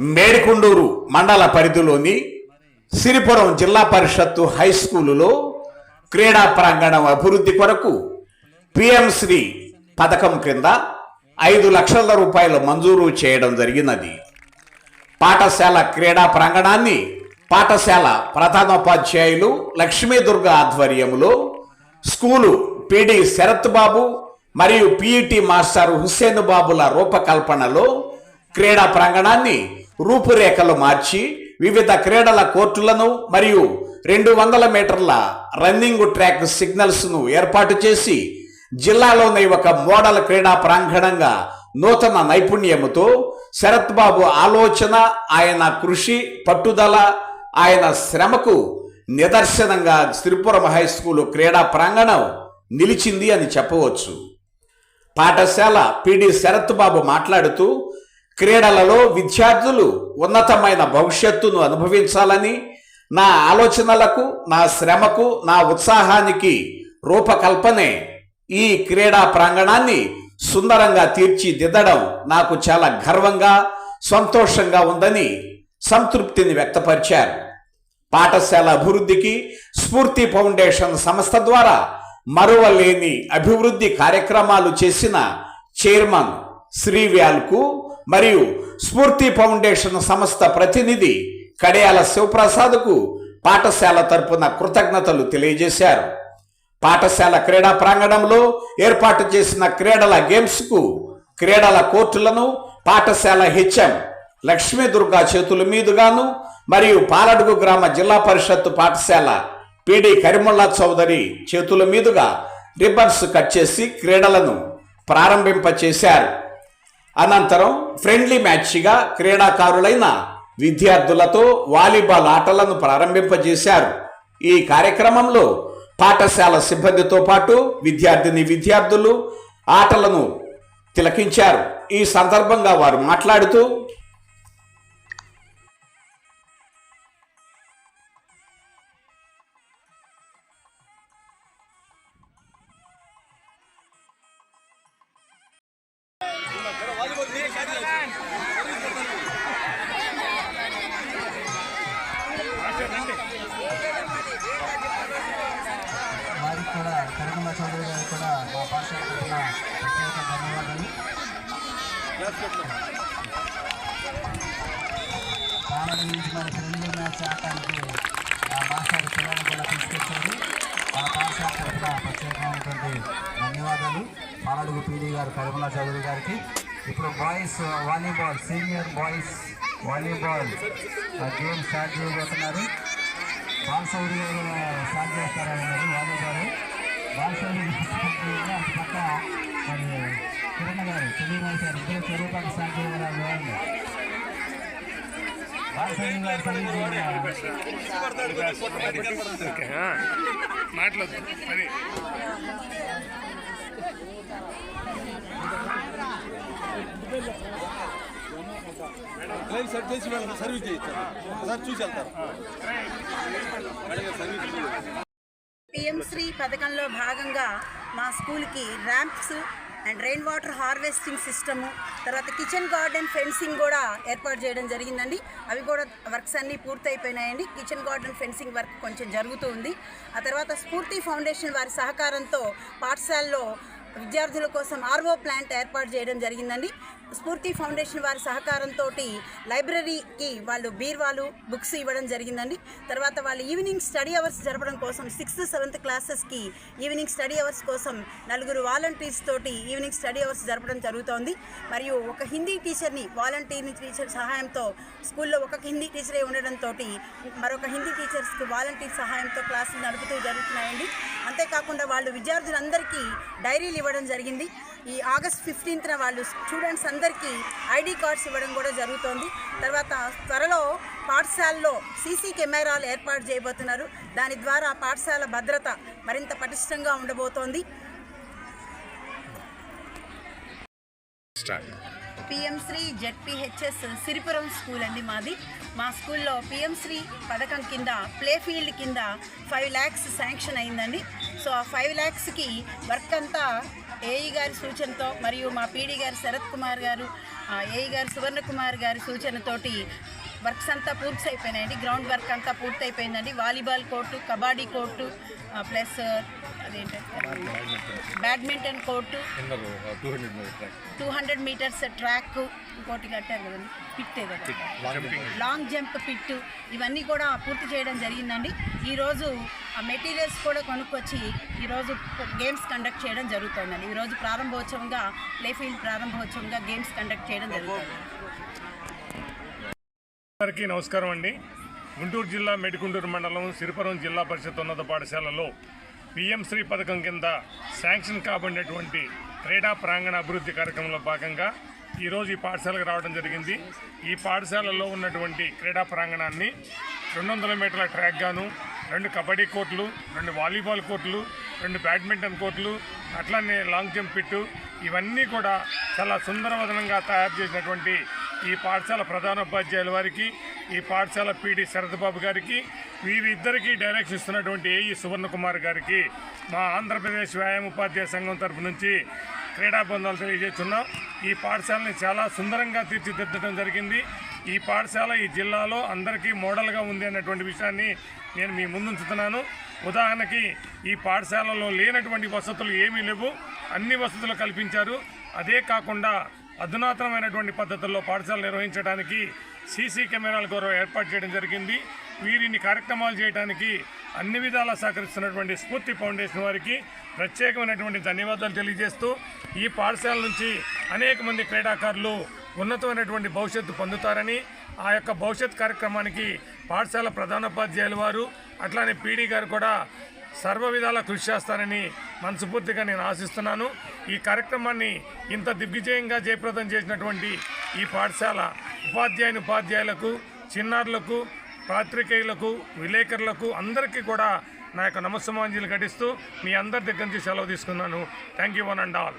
మేడికొండూరు మండల పరిధిలోని సిరిపురం జిల్లా పరిషత్తు హై స్కూలులో క్రీడా ప్రాంగణం అభివృద్ధి కొరకు పిఎంశ్రీ పథకం క్రింద ఐదు లక్షల రూపాయలు మంజూరు చేయడం జరిగినది. పాఠశాల క్రీడా ప్రాంగణాన్ని పాఠశాల ప్రధానోపాధ్యాయులు లక్ష్మీదుర్గ ఆధ్వర్యంలో స్కూలు పిడి శరత్ బాబు మరియు పిఈటి మాస్టర్ హుస్సేన్ బాబుల రూపకల్పనలో క్రీడా ప్రాంగణాన్ని రూపురేఖలు మార్చి వివిధ క్రీడల కోర్టులను మరియు రెండు వందల మీటర్ల రన్నింగ్ ట్రాక్ సిగ్నల్స్ను ఏర్పాటు చేసి జిల్లాలోని ఒక మోడల్ క్రీడా ప్రాంగణంగా నూతన నైపుణ్యముతో శరత్ బాబు ఆలోచన ఆయన కృషి పట్టుదల ఆయన శ్రమకు నిదర్శనంగా శ్రీపురం హై స్కూలు క్రీడా ప్రాంగణం నిలిచింది అని చెప్పవచ్చు. పాఠశాల పిడి శరత్ బాబు మాట్లాడుతూ క్రీడలలో విద్యార్థులు ఉన్నతమైన భవిష్యత్తును అనుభవించాలని నా ఆలోచనలకు నా శ్రమకు నా ఉత్సాహానికి రూపకల్పనే ఈ క్రీడా ప్రాంగణాన్ని సుందరంగా తీర్చిదిద్దడం నాకు చాలా గర్వంగా సంతోషంగా ఉందని సంతృప్తిని వ్యక్తపరిచారు. పాఠశాల అభివృద్ధికి స్ఫూర్తి ఫౌండేషన్ సంస్థ ద్వారా మరువలేని అభివృద్ధి కార్యక్రమాలు చేసిన చైర్మన్ శ్రీవ్యాల్కు మరియు స్ఫూర్తి ఫౌండేషన్ సంస్థ ప్రతినిధి కడియాల శివప్రసాద్కు పాఠశాల తరపున కృతజ్ఞతలు తెలియజేశారు. పాఠశాల క్రీడా ప్రాంగణంలో ఏర్పాటు చేసిన క్రీడల గేమ్స్కు క్రీడల కోర్టులను పాఠశాల హెచ్ఎం లక్ష్మీ దుర్గా చేతుల మీదుగాను మరియు పాలడుగు గ్రామ జిల్లా పరిషత్తు పాఠశాల పిడి కరిముల్లా చౌదరి చేతుల మీదుగా రిబ్బన్స్ కట్ చేసి క్రీడలను ప్రారంభింపచేశారు. అనంతరం ఫ్రెండ్లీ మ్యాచ్గా క్రీడాకారులైన విద్యార్థులతో వాలీబాల్ ఆటలను ప్రారంభింపజేశారు. ఈ కార్యక్రమంలో పాఠశాల సిబ్బందితో పాటు విద్యార్థిని విద్యార్థులు ఆటలను తిలకించారు. ఈ సందర్భంగా వారు మాట్లాడుతూ వారికి కూడా కరగమ చౌదరి గారికి కూడా మా పాఠశాల తరఫున ప్రత్యేక ధన్యవాదాలు. పాలన నుంచి మన ఫ్రెండ్లీ మ్యాచ్ ఆడటానికి ఆ మాస్టర్ పిల్లలు కూడా తీసుకొచ్చారు. మా పాఠశాల తరఫున ప్రత్యేకమైనటువంటి ధన్యవాదాలు. పాలడుగు పీడీ గారు కరిమల చౌదరి గారికి. ఇప్పుడు boys volleyball senior boys volleyball game start చేయబోతున్నారు. బాల్సౌరి గారు స్టార్ట్ చేస్తారన్నారు వాలీబాల్. బాల్సౌరి పక్క మరి కిరణ్ గారు తెలుగు గారు ఇద్దరు చెరువు పక్క స్టార్ట్ చేయగలరు చూడండి మాట్లాడు మరి. లైన్ సెట్ చేసి వాళ్ళకి సర్వీస్ చేయించారు సార్ చూసి వెళ్తారు. పిఎం శ్రీ పథకంలో భాగంగా మా స్కూల్కి ramps and rain water harvesting system తర్వాత కిచెన్ గార్డెన్ ఫెన్సింగ్ కూడా ఏర్పాటు చేయడం జరిగిందండి. అవి కూడా వర్క్స్ అన్నీ పూర్తయిపోయినాయండి. కిచెన్ గార్డెన్ ఫెన్సింగ్ వర్క్ కొంచెం జరుగుతూ ఉంది. ఆ తర్వాత స్ఫూర్తి ఫౌండేషన్ వారి సహకారంతో పాఠశాలలో విద్యార్థుల కోసం ఆర్వో ప్లాంట్ ఏర్పాటు చేయడం జరిగిందండి. స్ఫూర్తి ఫౌండేషన్ వారి సహకారంతో లైబ్రరీకి వాళ్ళు బీర్వాలు బుక్స్ ఇవ్వడం జరిగిందండి. తర్వాత వాళ్ళు ఈవినింగ్ స్టడీ అవర్స్ జరపడం కోసం సిక్స్త్ సెవెంత్ క్లాసెస్కి ఈవినింగ్ స్టడీ అవర్స్ కోసం నలుగురు వాలంటీర్స్ తోటి ఈవినింగ్ స్టడీ అవర్స్ జరపడం జరుగుతోంది. మరియు ఒక హిందీ టీచర్ని వాలంటీర్ టీచర్ సహాయంతో స్కూల్లో ఒక హిందీ టీచరే ఉండడంతో మరొక హిందీ టీచర్స్కి వాలంటీర్ సహాయంతో క్లాసులు నడుపుతూ జరుగుతున్నాయండి. అంతేకాకుండా వాళ్ళు విద్యార్థులందరికీ డైరీలు ఇవ్వడం జరిగింది. ఈ ఆగస్ట్ ఫిఫ్టీన్త్న వాళ్ళు స్టూడెంట్స్ అందరికీ ఐడి కార్డ్స్ ఇవ్వడం కూడా జరుగుతోంది. తర్వాత త్వరలో పాఠశాలలో సీసీ కెమెరాలు ఏర్పాటు చేయబోతున్నారు. దాని ద్వారా పాఠశాల భద్రత మరింత పటిష్టంగా ఉండబోతోంది. PM Shri ZPHS Siripuram school అండి మాది. మా స్కూల్లో పిఎం శ్రీ పథకం కింద ప్లే ఫీల్డ్ కింద ఫైవ్ ల్యాక్స్ శాంక్షన్ అయిందండి. సో ఆ ఫైవ్ ల్యాక్స్కి వర్క్ అంతా ఏఈ గారి సూచనతో మరియు మా పీడీ గారు శరత్ కుమార్ గారు ఏఈ గారు సువర్ణ కుమార్ గారి సూచనతోటి వర్క్స్ అంతా పూర్తి అయిపోయినాయండి గ్రౌండ్ వర్క్ అంతా పూర్తి అయిపోయిందండి volleyball court kabaddi court plus అదేంటంటే badminton court two hundred metres track ఇంకోటి కట్టారు కదండి. పిట్ లాంగ్ జంప్ పిట్ ఇవన్నీ కూడా పూర్తి చేయడం జరిగిందండి. ఈరోజు ఆ మెటీరియల్స్ కూడా కొనుక్కొచ్చి ఈరోజు గేమ్స్ కండక్ట్ చేయడం జరుగుతుందండి. ఈరోజు ప్రారంభోత్సవంగా ప్లేఫీల్డ్ ప్రారంభోత్సవంగా గేమ్స్ కండక్ట్ చేయడం జరుగుతుంది. అందరికీ నమస్కారం అండి. గుంటూరు జిల్లా మెడికుంటూరు మండలం సిరిపురం జిల్లా పరిషత్ ఉన్నత పాఠశాలలో పిఎం శ్రీ పథకం కింద శాంక్షన్ కాబడినటువంటి క్రీడా ప్రాంగణ అభివృద్ధి కార్యక్రమంలో భాగంగా ఈరోజు ఈ పాఠశాలకు రావడం జరిగింది. ఈ పాఠశాలలో ఉన్నటువంటి క్రీడా ప్రాంగణాన్ని రెండు వందల మీటర్ల ట్రాక్ గాను రెండు కబడ్డీ కోర్టులు రెండు వాలీబాల్ కోర్టులు రెండు బ్యాడ్మింటన్ కోర్టులు అట్లనే లాంగ్ జంప్ పిట్టు ఇవన్నీ కూడా చాలా సుందరవదనంగా తయారు చేసినటువంటి ఈ పాఠశాల ప్రధానోపాధ్యాయుల వారికి ఈ పాఠశాల పీడి శరత్బాబు గారికి వీరిద్దరికీ డైరెక్షన్ ఇస్తున్నటువంటి ఏఈ సువర్ణ కుమార్ గారికి మా ఆంధ్రప్రదేశ్ వ్యాయామ ఉపాధ్యాయ సంఘం తరపు నుంచి క్రీడా బృందాలు తెలియజేస్తున్నాం. ఈ పాఠశాలని చాలా సుందరంగా తీర్చిదిద్దడం జరిగింది. ఈ పాఠశాల ఈ జిల్లాలో అందరికీ మోడల్గా ఉంది అన్నటువంటి విషయాన్ని నేను మీ ముందుంచుతున్నాను. ఉదాహరణకి ఈ పాఠశాలలో లేనటువంటి వసతులు ఏమీ లేవు. అన్ని వసతులు కల్పించారు. అదే కాకుండా అధునాతనమైనటువంటి పద్ధతుల్లో పాఠశాల నిర్వహించడానికి సీసీ కెమెరాల గౌరవం ఏర్పాటు చేయడం జరిగింది. వీరిని కార్యక్రమాలు చేయడానికి అన్ని విధాలా సహకరిస్తున్నటువంటి స్ఫూర్తి ఫౌండేషన్ వారికి ప్రత్యేకమైనటువంటి ధన్యవాదాలు తెలియజేస్తూ ఈ పాఠశాల నుంచి అనేక మంది క్రీడాకారులు ఉన్నతమైనటువంటి భవిష్యత్తు పొందుతారని ఆ యొక్క భవిష్యత్ కార్యక్రమానికి పాఠశాల ప్రధానోపాధ్యాయుల వారు అట్లానే పీడీ గారు కూడా సర్వ విధాలా కృషి చేస్తారని మనస్ఫూర్తిగా నేను ఆశిస్తున్నాను. ఈ కార్యక్రమాన్ని ఇంత దిగ్విజయంగా జయప్రదం చేసినటువంటి ఈ పాఠశాల ఉపాధ్యాయుని ఉపాధ్యాయులకు చిన్నారులకు పాత్రికేయులకు విలేకరులకు అందరికీ కూడా నా యొక్క నమస్సమాంజలి ఘటిస్తూ మీ అందరి దగ్గర నుంచి సెలవు తీసుకున్నాను. Thank you one and all.